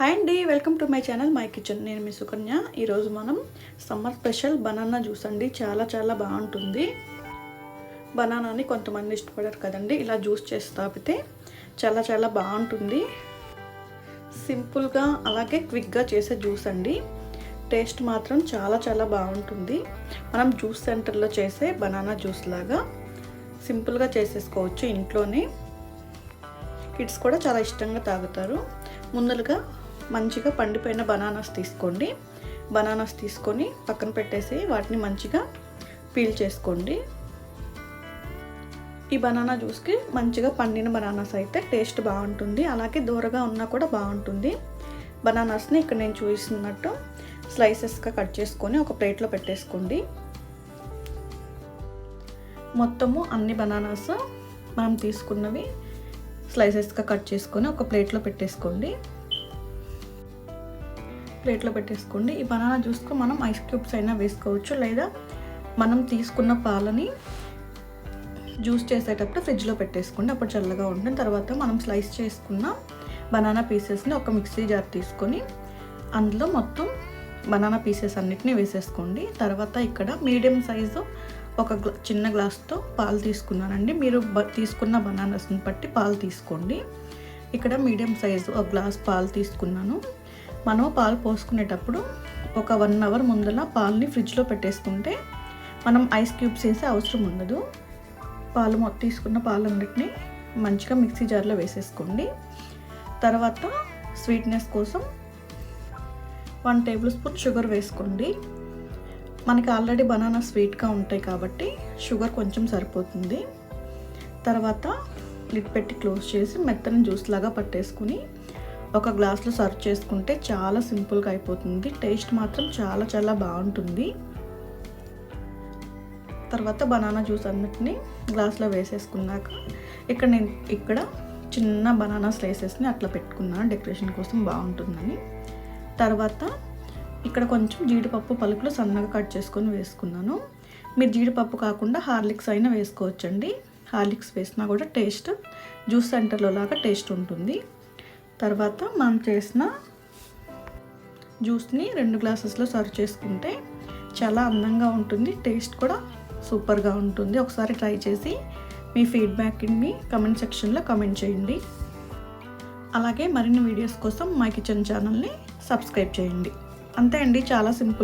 Hi అండి welcome to my channel my kitchen నేను మీ సుకన్య. ఈరోజు మనం సమ్మర్ స్పెషల్ బనానా జ్యూస్ అండి. చాలా చాలా బాగుంటుంది. బనానాని కొంతమంది ఇష్టపడరు కదండి. ఇలా జ్యూస్ చేసి తాపితే చాలా చాలా బాగుంటుంది. సింపుల్గా అలాగే క్విక్గా చేసే జ్యూస్ అండి. టేస్ట్ మాత్రం చాలా చాలా బాగుంటుంది. మనం జ్యూస్ సెంటర్లో చేసే బనానా జ్యూస్ లాగా సింపుల్గా చేసేసుకోవచ్చు ఇంట్లోనే. కిడ్స్ కూడా చాలా ఇష్టంగా తాగుతారు. ముందలుగా మంచిగా పండిపోయిన బనానాస్ తీసుకోండి. బనానాస్ తీసుకొని పక్కన పెట్టేసి వాటిని మంచిగా పీల్ చేసుకోండి. ఈ బనానా జ్యూస్కి మంచిగా పండిన బనానాస్ అయితే టేస్ట్ బాగుంటుంది. అలాగే దూరగా ఉన్నా కూడా బాగుంటుంది. బనానాస్ని ఇక్కడ నేను చూపిస్తున్నట్టు స్లైసెస్గా కట్ చేసుకొని ఒక ప్లేట్లో పెట్టేసుకోండి. మొత్తము అన్ని బనానాస్ మనం తీసుకున్నవి స్లైసెస్గా కట్ చేసుకొని ఒక ప్లేట్లో పెట్టేసుకోండి. ప్లేట్లో పెట్టేసుకోండి. ఈ బనానా జ్యూస్కు మనం ఐస్ క్యూబ్స్ అయినా వేసుకోవచ్చు. లేదా మనం తీసుకున్న పాలని జ్యూస్ చేసేటప్పుడు ఫ్రిడ్జ్లో పెట్టేసుకోండి. అప్పుడు చల్లగా ఉంటుంది. తర్వాత మనం స్లైస్ చేసుకున్న బనానా పీసెస్ని ఒక మిక్సీ జార్ తీసుకొని అందులో మొత్తం బనానా పీసెస్ అన్నిటిని వేసేసుకోండి. తర్వాత ఇక్కడ మీడియం సైజు ఒక చిన్న గ్లాస్తో పాలు తీసుకున్నానండి. మీరు బ తీసుకున్న బనానాస్ని బట్టి పాలు తీసుకోండి. ఇక్కడ మీడియం సైజు ఒక గ్లాస్ పాలు తీసుకున్నాను. మనం పాలు పోసుకునేటప్పుడు ఒక వన్ అవర్ ముందల పాలని ఫ్రిడ్జ్లో పెట్టేసుకుంటే మనం ఐస్ క్యూబ్స్ వేసే అవసరం ఉండదు. పాలు మొత్తం తీసుకున్న పాలన్నిటిని మంచిగా మిక్సీ జార్లో వేసేసుకోండి. తర్వాత స్వీట్నెస్ కోసం వన్ టేబుల్ స్పూన్ షుగర్ వేసుకోండి. మనకి ఆల్రెడీ బనానా స్వీట్గా ఉంటాయి కాబట్టి షుగర్ కొంచెం సరిపోతుంది. తర్వాత లిడ్ పెట్టి క్లోజ్ చేసి మెత్తని జ్యూస్ లాగా పట్టేసుకుని ఒక గ్లాస్లో సర్వ్ చేసుకుంటే చాలా సింపుల్గా అయిపోతుంది. టేస్ట్ మాత్రం చాలా చాలా బాగుంటుంది. తర్వాత బనానా జ్యూస్ అన్నిటిని గ్లాస్లో వేసేసుకున్నాక ఇక్కడ నేను ఇక్కడ చిన్న బనానా స్లైసెస్ని అట్లా పెట్టుకున్నాను డెకరేషన్ కోసం బాగుంటుందని. తర్వాత ఇక్కడ కొంచెం జీడిపప్పు పలుకులు సన్నగా కట్ చేసుకొని వేసుకున్నాను. మీరు జీడిపప్పు కాకుండా హార్లిక్స్ అయినా వేసుకోవచ్చండి. హార్లిక్స్ వేసినా కూడా టేస్ట్ జ్యూస్ సెంటర్లో లాగా టేస్ట్ ఉంటుంది. తర్వాత మనం చేసిన జ్యూస్ని రెండు గ్లాసెస్లో సర్వ్ చేసుకుంటే చాలా అందంగా ఉంటుంది టేస్ట్ కూడా సూపర్గా ఉంటుంది. ఒకసారి ట్రై చేసి మీ ఫీడ్బ్యాక్ని కమెంట్ సెక్షన్లో కమెంట్ చేయండి. అలాగే మరిన్ని వీడియోస్ కోసం మా కిచెన్ ఛానల్ని సబ్స్క్రైబ్ చేయండి. అంతే అండి చాలా సింపుల్